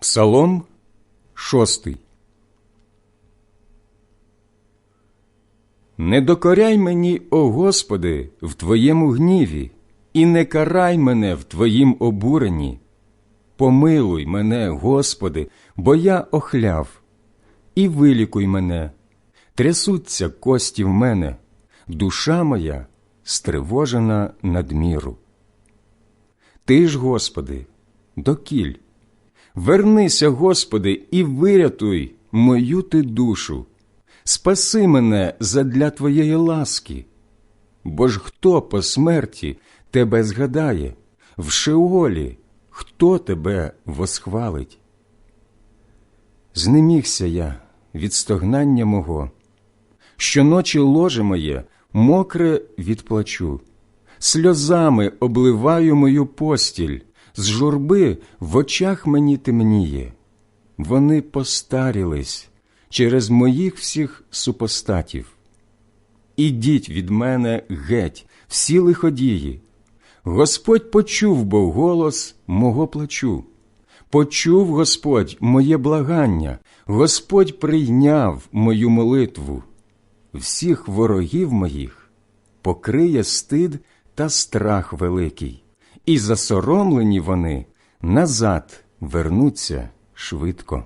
Псалом шостий. Не докоряй мені, о Господи, в Твоєму гніві, і не карай мене в Твоїм обуренні. Помилуй мене, Господи, бо я охляв, і вилікуй мене, трясуться кості в мене, душа моя стривожена надміру. Ти ж, Господи, докіль. Вернися, Господи, і вирятуй мою ти душу, спаси мене задля Твоєї ласки. Бо ж хто по смерті тебе згадає, в Шеолі хто тебе восхвалить? Знемігся я від стогнання мого, щоночі ложе моє мокре від плачу, сльозами обливаю мою постіль з журби в очах мені темніє, вони постарілись через моїх всіх супостатів. Ідіть від мене геть, всі лиходії. Господь почув бо голос мого плачу. Почув Господь моє благання, Господь прийняв мою молитву. Всіх ворогів моїх покриє стид та страх великий і засоромлені вони назад вернуться швидко.